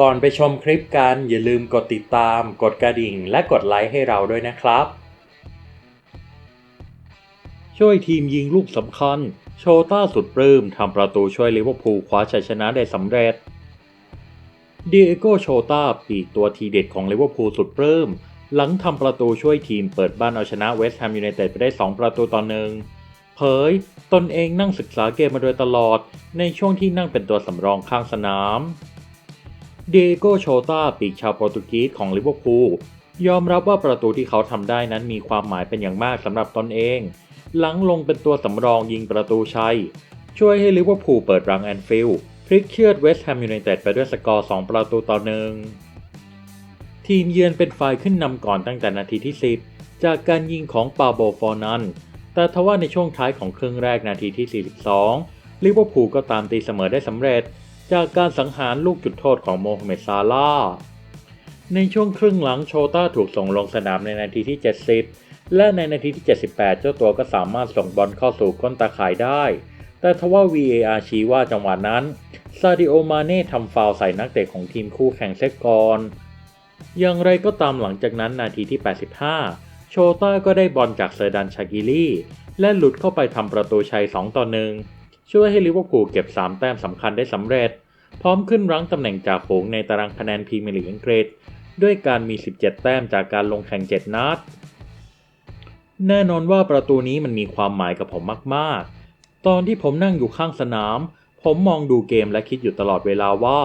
ก่อนไปชมคลิปกันอย่าลืมกดติดตาม กดกระดิ่ง และกดไลค์ให้เราด้วยนะครับช่วยทีมยิงลูกสำคัญ โชต้าสุดปลื้มทำประตูช่วยลิเวอร์พูลคว้าชัยชนะได้สำเร็จเดียโกโชต้าปีกตัวทีเด็ดของลิเวอร์พูลสุดปลื้มหลังทำประตูช่วยทีมเปิดบ้านเอาชนะเวสต์แฮมยูไนเต็ดไปได้ 2 ประตูต่อหนึ่งเผย ตนเองนั่งศึกษาเกมมาโดยตลอด ในช่วงที่นั่งเป็นตัวสำรองข้างสนาม เดโกโชตาปีกชาวโปรตุเกสของลิเวอร์พูลยอมรับว่าประตูที่เขาทำได้นั้นมีความหมายเป็นอย่างมากสำหรับตนเอง หลังลงเป็นตัวสำรองยิงประตูชัย ช่วยให้ลิเวอร์พูลเปิดรังแอนฟิลด์พลิกเชือดเวสต์แฮมยูไนเต็ดไปด้วยสกอร์ 2 ประตูต่อหนึ่งทีมเยือนเป็นฝ่ายขึ้นนำก่อนตั้งแต่นาทีที่ 10 จากการยิงของปาโบฟอร์นันแต่ทว่าในช่วงท้ายของครึ่งแรกนาทีที่ 42 ลิเวอร์พูลก็ตามตีเสมอได้สำเร็จ จากการสังหารลูกจุดโทษของโมฮัมเหม็ดซาลาในช่วงครึ่งหลังโชต้าถูกส่งลงสนามในนาทีที่ 70 และในนาทีที่ 78 เจ้าตัวก็สามารถส่งบอลเข้าสู่ก้นตาข่ายได้ แต่ทว่า VAR ชี้ว่าจังหวะนั้นซาดิโอมาเน่ทำฟาวใส่นักเตะของทีมคู่แข่งเซก่อนอย่างไรก็ตามหลังจากนั้นนาทีที่ 85 โชต้าก็ได้บอลจากเซอร์ดันชากิลี่ และหลุดเข้าไปทำประตูชัย 2 ต่อ 1 ช่วยให้ลิเวอร์พูลเก็บ 3 แต้มสำคัญได้สำเร็จ พร้อมขึ้นรั้งตำแหน่งจ่าฝูงในตารางคะแนนพรีเมียร์ลีกอังกฤษ ด้วยการมี 17 แต้มจากการลงแข่ง 7 นัด แน่นอนว่าประตูนี้มันมีความหมายกับผมมากๆ ตอนที่ผมนั่งอยู่ข้างสนาม ผมมองดูเกมและคิดอยู่ตลอดเวลาว่า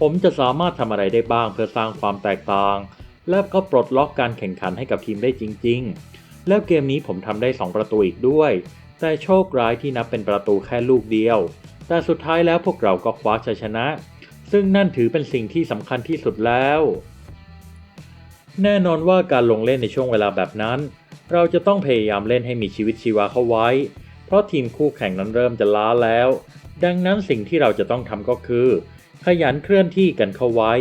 ผมจะสามารถทำอะไรได้บ้างเพื่อสร้างความแตกต่าง และก็ปลดล็อกการแข่งขันให้กับทีมได้จริง ๆ แล้วเกมนี้ผมทำได้ 2 ประตูอีกด้วย แต่โชคร้ายที่นับเป็นประตูแค่ลูกเดียว แต่สุดท้ายแล้วพวกเราก็คว้าชัยชนะ ซึ่งนั่นถือเป็นสิ่งที่สำคัญที่สุดแล้ว แน่นอนว่าการลงเล่นในช่วงเวลาแบบนั้น เราจะต้องพยายามเล่นให้มีชีวิตชีวาเข้าไว้ เพราะทีมคู่แข่งนั้นเริ่มจะล้าแล้ว ดังนั้นสิ่งที่เราจะต้องทำก็คือ ขยันเคลื่อนที่กันเข้าไว้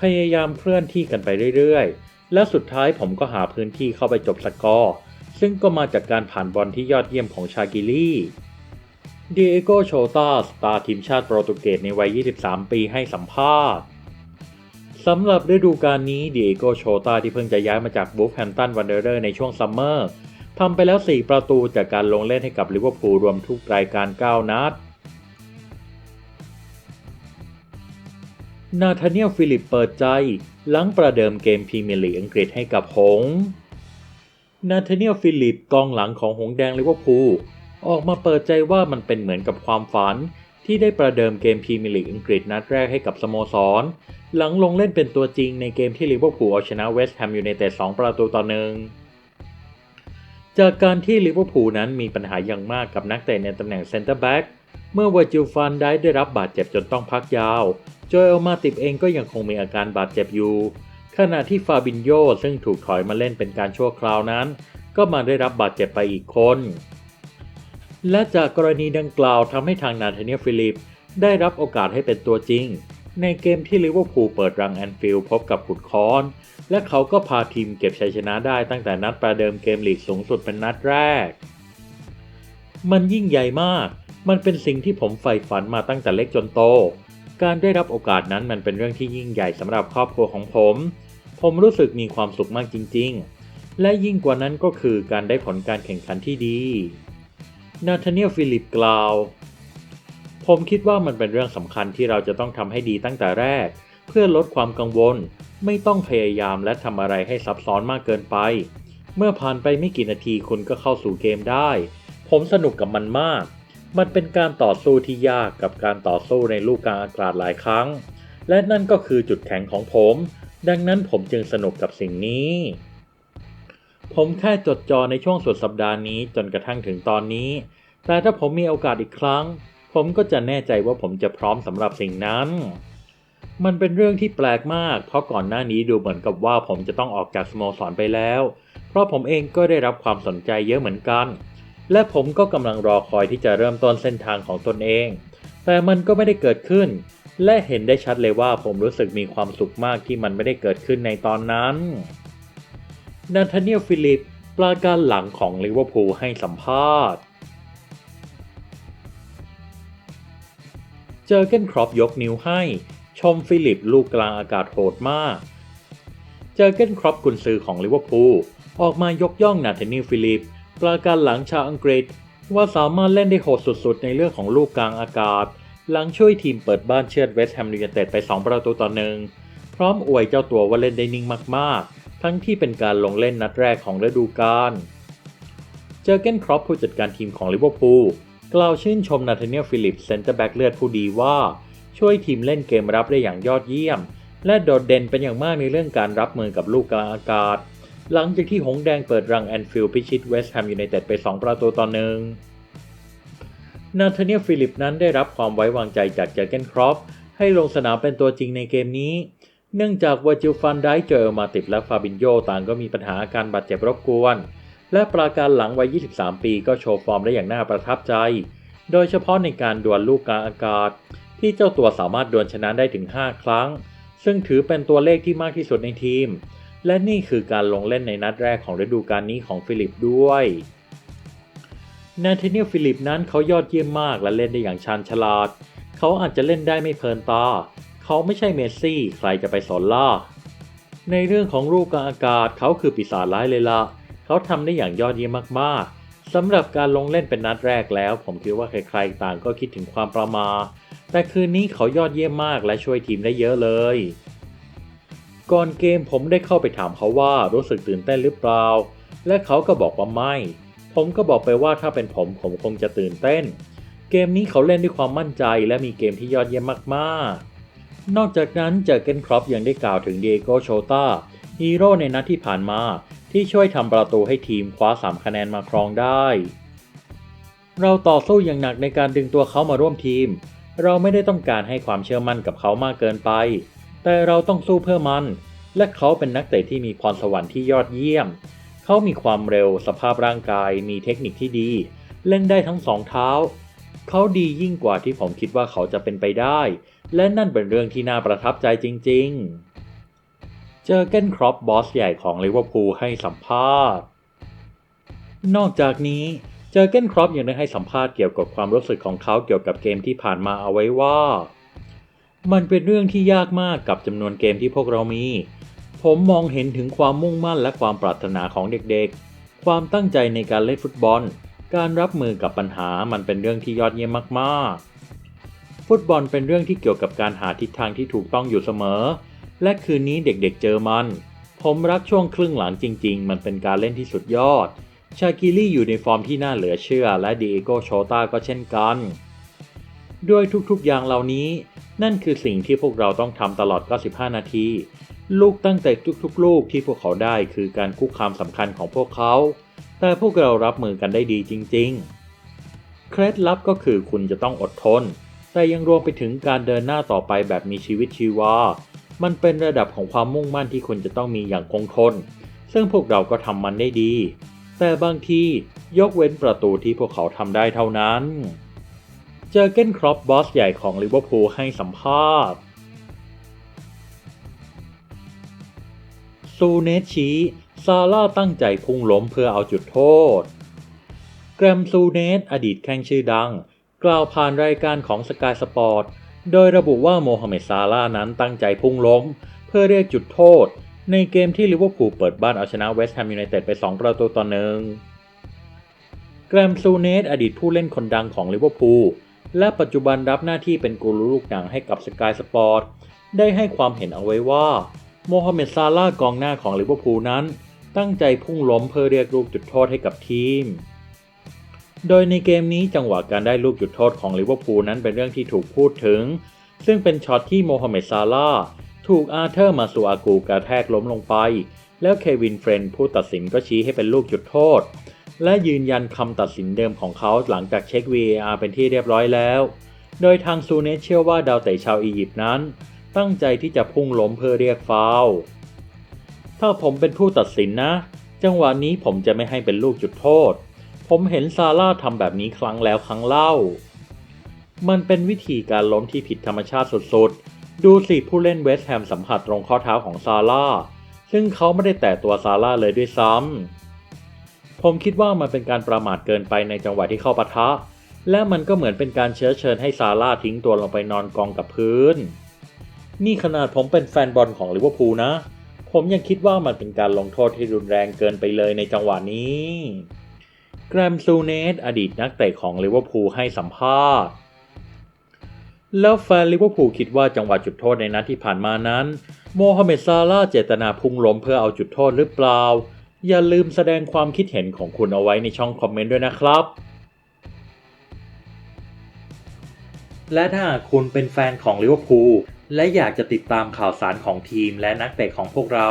พยายามเคลื่อนที่กันไปเรื่อยๆ และสุดท้ายผมก็หาพื้นที่เข้าไปจบสกอร์ซึ่งก็มาจากการผ่านบอลที่ยอดเยี่ยมของชากิลี่ เดียโกโชตาสตาร์ทีมชาติโปรตุเกสในวัย 23 ปีให้สัมภาษณ์สำหรับฤดูกาลนี้เดียโกโชตาที่เพิ่งจะย้ายมาจากบูฟแฮมตันวันเดอร์ในช่วงซัมเมอร์ทำไปแล้ว 4 ประตูจากการลงเล่นให้กับลิเวอร์พูลรวมทุกรายการ 9 นัด นาธาเนียลฟิลิปเปิดใจ หลังประเดิมเกมพรีเมียร์ลีกอังกฤษให้กับหงส์นาธาเนียลฟิลิปกองหลังของหงส์แดงลิเวอร์พูล ออกมาเปิดใจว่ามันเป็นเหมือนกับความฝัน ที่ได้ประเดิมเกมพรีเมียร์ลีกอังกฤษนัดแรกให้กับสโมสร หลังลงเล่นเป็นตัวจริงในเกมที่ลิเวอร์พูลเอาชนะเวสต์แฮมยูไนเต็ด2ประตูต่อหนึ่งจากการที่ลิเวอร์พูลนั้นมีปัญหาอย่างมากกับนักเตะในตำแหน่งเซนเตอร์แบ็กเมื่อวาจิลฟันได้ได้รับบาดเจ็บจนต้องพักยาวโจเอลมาติบเองก็ยังคงมีอาการบาดเจ็บอยู่ ขณะที่ฟาบินโยซึ่งถูกถอยมาเล่นเป็นการชั่วคราวนั้น ก็มาได้รับบาดเจ็บไปอีกคน และจากกรณีดังกล่าวทำให้ทางนาธาเนียลฟิลิป ได้รับโอกาสให้เป็นตัวจริง ในเกมที่ลิเวอร์พูลเปิดรังแอนฟิลด์พบกับขุดคอน และเขาก็พาทีมเก็บชัยชนะได้ตั้งแต่นัดประเดิมเกมลีกสูงสุดเป็นนัดแรก มันยิ่งใหญ่มาก มันเป็นสิ่งที่ผมใฝ่ฝันมาตั้งแต่เล็กจนโต การได้รับโอกาสนั้นมันเป็นเรื่องที่ยิ่งใหญ่สำหรับครอบครัวของผม ผมรู้สึกมีความสุขมากจริง ๆ และยิ่งกว่านั้นก็คือการได้ผลการแข่งขันที่ดี นาธานีลฟิลิปกล่าว ผมคิดว่ามันเป็นเรื่องสำคัญที่เราจะต้องทำให้ดีตั้งแต่แรก เพื่อลดความกังวล ไม่ต้องพยายามและทำอะไรให้ซับซ้อนมากเกินไป เมื่อผ่านไปไม่กี่นาทีคุณก็เข้าสู่เกมได้ ผมสนุกกับมันมาก มันเป็นการต่อสู้ที่ยากกับการต่อสู้ในลูกกลางอากาศหลายครั้ง และนั่นก็คือจุดแข็งของผม ดังนั้นผมจึงสนุกกับสิ่งนี้ ผมแค่จดจ่อในช่วงสุดสัปดาห์นี้จนกระทั่งถึงตอนนี้ แต่ถ้าผมมีโอกาสอีกครั้ง ผมก็จะแน่ใจว่าผมจะพร้อมสำหรับสิ่งนั้น มันเป็นเรื่องที่แปลกมาก เพราะก่อนหน้านี้ดูเหมือนกับว่าผมจะต้องออกจากสโมสรไปแล้ว เพราะผมเองก็ได้รับความสนใจเยอะเหมือนกัน และผมก็กำลังรอคอยที่จะเริ่มต้นเส้นทางของตนเอง แต่มันก็ไม่ได้เกิดขึ้น และเห็นได้ชัดเลยว่าผมรู้สึกมีความสุขมากที่มันไม่ได้เกิดขึ้นในตอนนั้น นาธาเนียลฟิลิปปลาการหลังของลิเวอร์พูลให้สัมภาษณ์ เจอเกนครอปยกนิ้วให้ ชมฟิลิปลูกกลางอากาศโหดมาก เจอเกนครอปกุนซือของลิเวอร์พูลออกมายกย่องนาธานิลฟิลิปปราการหลังชาวอังกฤษ ว่าสามารถเล่นได้โหดสุดๆ ในเรื่องของลูกกลางอากาศ หลังช่วยทีมเปิดบ้านเชือดเวสต์แฮมยูไนเต็ดไป 2 ประตูต่อหนึ่งพร้อมอวยเจ้าตัวว่าเล่นได้นิ่งมากๆ ทั้งที่เป็นการลงเล่นนัดแรกของฤดูกาล เจอเกนครอปผู้จัดการทีมของลิเวอร์พูลกล่าวชื่นชมนาธาเนียลฟิลิปเซนเตอร์แบ็กเลือดผู้ดีว่า ช่วยทีมเล่นเกมรับได้อย่างยอดเยี่ยม และโดดเด่นเป็นอย่างมากในเรื่องการรับมือกับลูกกลางอากาศ หลังจากที่หงแดงเปิดรังแอนฟิลด์พิชิตเวสต์แฮมยูไนเต็ดไป 2 ประตูต่อหนึ่งนาธาเนียลฟิลิปนั้นได้รับความไว้วางใจจากเจอเกนครอปให้ลงสนามเป็นตัวจริงในเกมนี้ เนื่องจากวอร์จิลฟันได้เจอมาติดและฟาบินโยต่างก็มีปัญหาอาการบาดเจ็บรบกวน และปราการหลังวัย 23 ปีก็โชว์ฟอร์มได้อย่างน่าประทับใจ โดยเฉพาะในการดวลลูกกลางอากาศ ที่เจ้าตัวสามารถดวลชนะได้ถึง 5 ครั้ง ซึ่งถือเป็นตัวเลขที่มากที่สุดในทีม และนี่คือการลงเล่นในนัดแรกของฤดูกาลนี้ของฟิลิปด้วยนาธาเนียลฟิลิปนั้นเขายอดเยี่ยมมากและเล่นได้อย่างชาญฉลาด เขาอาจจะเล่นได้ไม่เพลินตา เขาไม่ใช่เมสซี่ ใครจะไปสอนล่ะในเรื่องของรูปกลางอากาศเขาคือปีศาจร้ายเลยล่ะ เขาทำได้อย่างยอดเยี่ยมมากๆสำหรับการลงเล่นเป็นนัดแรกแล้ว ผมคิดว่าใครๆต่างก็คิดถึงความประมา แต่คืนนี้เขายอดเยี่ยมมากและช่วยทีมได้เยอะเลย ก่อนเกมผมได้เข้าไปถามเขาว่ารู้สึกตื่นเต้นหรือเปล่า และเขาก็บอกว่าไม่ ผมก็บอกไปว่าถ้าเป็นผมผมคงจะตื่นเต้น เกมนี้เขาเล่นด้วยความมั่นใจและมีเกมที่ยอดเยี่ยมมากๆ นอกจากนั้นเจอเกนครอปยังได้กล่าวถึงเดโกโชตาฮีโร่ในนัดที่ผ่านมาที่ช่วยทำประตูให้ทีมคว้า 3 คะแนนมาครองได้ เราต่อสู้อย่างหนักในการดึงตัวเขามาร่วมทีม เราไม่ได้ต้องการให้ความเชื่อมั่นกับเขามากเกินไป แต่เราต้องสู้เพื่อมัน และเขาเป็นนักเตะที่มีพรสวรรค์ที่ยอดเยี่ยม เขามีความเร็ว สภาพร่างกาย มีเทคนิคที่ดี เล่นได้ทั้งสองเท้า เขาดียิ่งกว่าที่ผมคิดว่าเขาจะเป็นไปได้ และนั่นเป็นเรื่องที่น่าประทับใจจริงๆ เจอเกนครอปบอสใหญ่ของลิเวอร์พูลให้สัมภาษณ์ นอกจากนี้เจอเกนครอปยังได้ให้สัมภาษณ์เกี่ยวกับความรู้สึกของเขาเกี่ยวกับเกมที่ผ่านมาเอาไว้ว่า มันเป็นเรื่องที่ยากมากกับจำนวนเกมที่พวกเรามี ผมมองเห็นถึงความมุ่งมั่นและความปรารถนาของเด็กๆ ความตั้งใจในการเล่นฟุตบอล การรับมือกับปัญหามันเป็นเรื่องที่ยอดเยี่ยมมากๆ ฟุตบอลเป็นเรื่องที่เกี่ยวกับการหาทิศทางที่ถูกต้องอยู่เสมอ และคืนนี้เด็กๆเจอมัน ผมรักช่วงครึ่งหลังจริง ๆ มันเป็นการเล่นที่สุดยอด ชากิลี่อยู่ในฟอร์มที่น่าเหลือเชื่อ และดีเอโกโชตาก็เช่นกัน ด้วยทุกๆอย่างเหล่านี้ นั่นคือสิ่งที่พวกเราต้องทำตลอด 95 นาที ลูกตั้งแต่ทุกๆ ลูกที่พวกเขาได้คือการคุกคามสำคัญของพวกเขา แต่พวกเรารับมือกันได้ดีจริง ๆ เคล็ดลับก็คือคุณจะต้องอดทน แต่ยังรวมไปถึงการเดินหน้าต่อไปแบบมีชีวิตชีวา มันเป็นระดับของความมุ่งมั่นที่คุณจะต้องมีอย่างคงทน ซึ่งพวกเราก็ทำมันได้ดี แต่บางทียกเว้นประตูที่พวกเขาทำได้เท่านั้น เจอเก้นครอปบอสใหญ่ของลิเวอร์พูลให้สัมภาษณ์ซูเนชีซาร่าตั้งใจพุ่งล้มเพื่อเอาจุดโทษ แกรมซูเนสอดีตแข้งชื่อดัง กล่าวผ่านรายการของสกายสปอร์ตโดยระบุว่าโมฮัมเหม็ดซาร่านั้นตั้งใจพุ่งล้ม เพื่อเรียกจุดโทษ ในเกมที่ลิเวอร์พูลเปิดบ้านเอาชนะเวสต์แฮมยูไนเต็ดไป 2 ประตูต่อหนึ่งแกรมซูเนสอดีตผู้เล่นคนดังของลิเวอร์พูลและปัจจุบันรับหน้าที่เป็นกูรูลูกหนังให้กับสกายสปอร์ตได้ให้ความเห็นเอาไว้ว่าโมฮัมเหม็ดซาร่ากองหน้าของลิเวอร์พูลนั้น ตั้งใจพุ่งล้มเพื่อเรียกลูกจุดโทษให้กับทีม โดยในเกมนี้จังหวะการได้ลูกจุดโทษของลิเวอร์พูลนั้นเป็นเรื่องที่ถูกพูดถึง ซึ่งเป็นช็อตที่โมฮัมเหม็ดซาร่าถูกอาร์เธอร์มาซูอากูกระแทกล้มลงไป แล้วเควินเฟรนผู้ตัดสินก็ชี้ให้เป็นลูกจุดโทษ และยืนยันคำตัดสินเดิมของเขาหลังจากเช็ค VAR เป็นที่เรียบร้อยแล้ว โดยทางซูเนสเชื่อว่าดาวเตะชาวอียิปต์นั้น ตั้งใจที่จะพุ่งล้มเพื่อเรียกฟาวถ้าผมเป็นผู้ตัดสินนะ จังหวะนี้ผมจะไม่ให้เป็นลูกจุดโทษ ผมเห็นซาร่าทำแบบนี้ครั้งแล้วครั้งเล่า มันเป็นวิธีการล้มที่ผิดธรรมชาติสุดๆ ดูสิผู้เล่นเวสต์แฮมสัมผัสตรงข้อเท้าของซาร่า ซึ่งเขาไม่ได้แตะตัวซาร่าเลยด้วยซ้ำ ผมคิดว่ามันเป็นการประมาทเกินไปในจังหวะที่เข้าปะทะ และมันก็เหมือนเป็นการเชื้อเชิญให้ซาร่าทิ้งตัวลงไปนอนกองกับพื้น นี่ขนาดผมเป็นแฟนบอลของลิเวอร์พูลนะ ผมยังคิดว่ามันเป็นการลงโทษที่รุนแรงเกินไปเลยในจังหวะนี้ แกรมซูเนสอดีตนักเตะของลิเวอร์พูลให้สัมภาษณ์ แล้วแฟนลิเวอร์พูลคิดว่าจังหวะจุดโทษในนัดที่ผ่านมานั้น โมฮัมเหม็ดซาลาเจตนาพุ่งล้มเพื่อเอาจุดโทษหรือเปล่า อย่าลืมแสดงความคิดเห็นของคุณเอาไว้ในช่องคอมเมนต์ด้วยนะครับ และถ้าคุณเป็นแฟนของลิเวอร์พูลและอยากจะติดตามข่าวสารของทีมและนักเตะของพวกเรา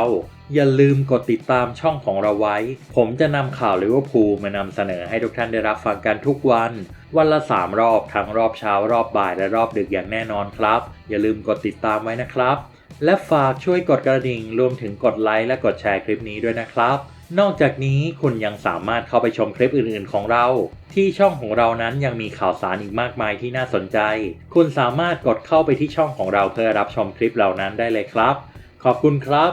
อย่าลืมกดติดตามช่องของเราไว้ ผมจะนำข่าวลิเวอร์พูลมานำเสนอให้ทุกท่านได้รับฟังกันทุกวัน วันละ 3 รอบ ทั้งรอบเช้า รอบบ่าย และรอบดึกอย่างแน่นอนครับ อย่าลืมกดติดตามไว้นะครับ และฝากช่วยกดกระดิ่ง รวมถึงกดไลค์และกดแชร์คลิปนี้ด้วยนะครับ นอกจากนี้คุณยังสามารถเข้าไปชมคลิปอื่นๆ ของเรา ที่ช่องของเรานั้นยังมีข่าวสารอีกมากมายที่น่าสนใจ คุณสามารถกดเข้าไปที่ช่องของเราเพื่อรับชมคลิปเหล่านั้นได้เลยครับ ขอบคุณครับ